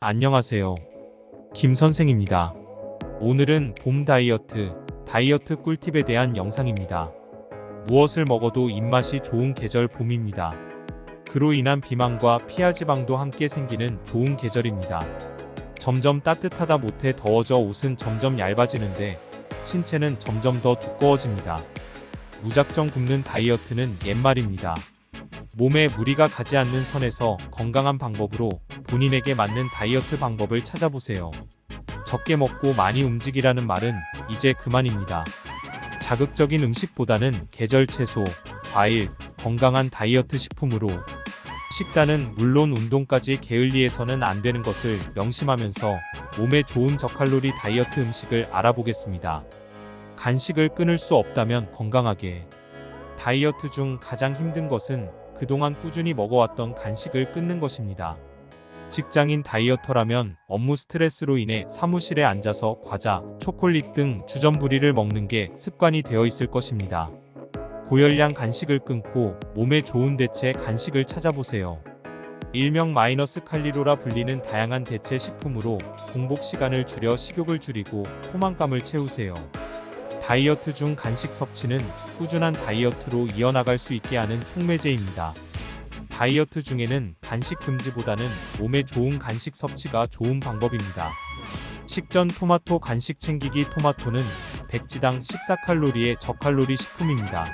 안녕하세요. 김 선생입니다. 오늘은 봄 다이어트, 다이어트 꿀팁에 대한 영상입니다. 무엇을 먹어도 입맛이 좋은 계절 봄입니다. 그로 인한 비만과 피하지방도 함께 생기는 좋은 계절입니다. 점점 따뜻하다 못해 더워져 옷은 점점 얇아지는데 신체는 점점 더 두꺼워집니다. 무작정 굶는 다이어트는 옛말입니다. 몸에 무리가 가지 않는 선에서 건강한 방법으로 본인에게 맞는 다이어트 방법을 찾아보세요. 적게 먹고 많이 움직이라는 말은 이제 그만입니다. 자극적인 음식보다는 계절 채소, 과일, 건강한 다이어트 식품으로 식단은 물론 운동까지 게을리해서는 안 되는 것을 명심하면서 몸에 좋은 저칼로리 다이어트 음식을 알아보겠습니다. 간식을 끊을 수 없다면 건강하게. 다이어트 중 가장 힘든 것은 그동안 꾸준히 먹어왔던 간식을 끊는 것입니다. 직장인 다이어터라면 업무 스트레스로 인해 사무실에 앉아서 과자, 초콜릿 등 주전부리를 먹는 게 습관이 되어 있을 것입니다. 고열량 간식을 끊고 몸에 좋은 대체 간식을 찾아보세요. 일명 마이너스 칼리로라 불리는 다양한 대체 식품으로 공복 시간을 줄여 식욕을 줄이고 포만감을 채우세요. 다이어트 중 간식 섭취는 꾸준한 다이어트로 이어나갈 수 있게 하는 촉매제입니다. 다이어트 중에는 간식 금지보다는 몸에 좋은 간식 섭취가 좋은 방법입니다. 식전 토마토 간식 챙기기 토마토는 백지당 14칼로리의 저칼로리 식품입니다.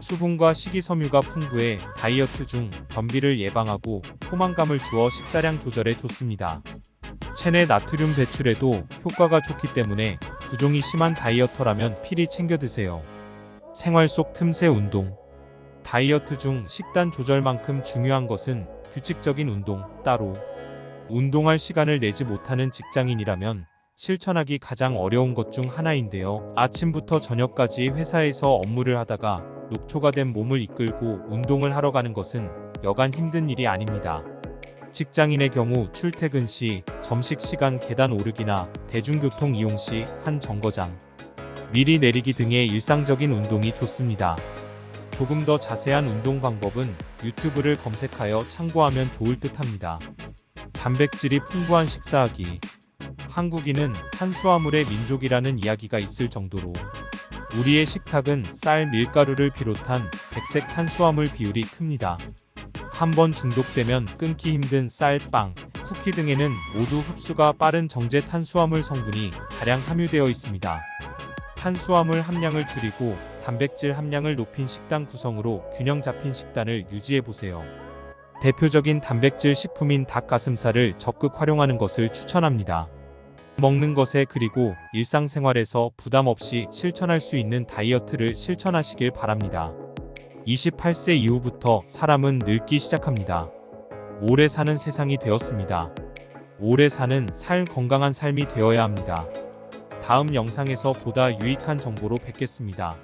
수분과 식이섬유가 풍부해 다이어트 중 변비를 예방하고 포만감을 주어 식사량 조절에 좋습니다. 체내 나트륨 배출에도 효과가 좋기 때문에 부종이 심한 다이어터라면 필히 챙겨 드세요. 생활 속 틈새 운동. 다이어트 중 식단 조절만큼 중요한 것은 규칙적인 운동 따로. 운동할 시간을 내지 못하는 직장인이라면 실천하기 가장 어려운 것 중 하나인데요. 아침부터 저녁까지 회사에서 업무를 하다가 녹초가 된 몸을 이끌고 운동을 하러 가는 것은 여간 힘든 일이 아닙니다. 직장인의 경우 출퇴근 시, 점식 시간 계단 오르기나 대중교통 이용 시 한 정거장, 미리 내리기 등의 일상적인 운동이 좋습니다. 조금 더 자세한 운동 방법은 유튜브를 검색하여 참고하면 좋을 듯 합니다. 단백질이 풍부한 식사하기. 한국인은 탄수화물의 민족이라는 이야기가 있을 정도로 우리의 식탁은 쌀, 밀가루를 비롯한 백색 탄수화물 비율이 큽니다. 한번 중독되면 끊기 힘든 쌀, 빵, 쿠키 등에는 모두 흡수가 빠른 정제 탄수화물 성분이 다량 함유되어 있습니다. 탄수화물 함량을 줄이고 단백질 함량을 높인 식단 구성으로 균형 잡힌 식단을 유지해 보세요. 대표적인 단백질 식품인 닭가슴살을 적극 활용하는 것을 추천합니다. 먹는 것에 그리고 일상생활에서 부담 없이 실천할 수 있는 다이어트를 실천하시길 바랍니다. 28세 이후부터 사람은 늙기 시작합니다. 오래 사는 세상이 되었습니다. 오래 사는 살 건강한 삶이 되어야 합니다. 다음 영상에서 보다 유익한 정보로 뵙겠습니다.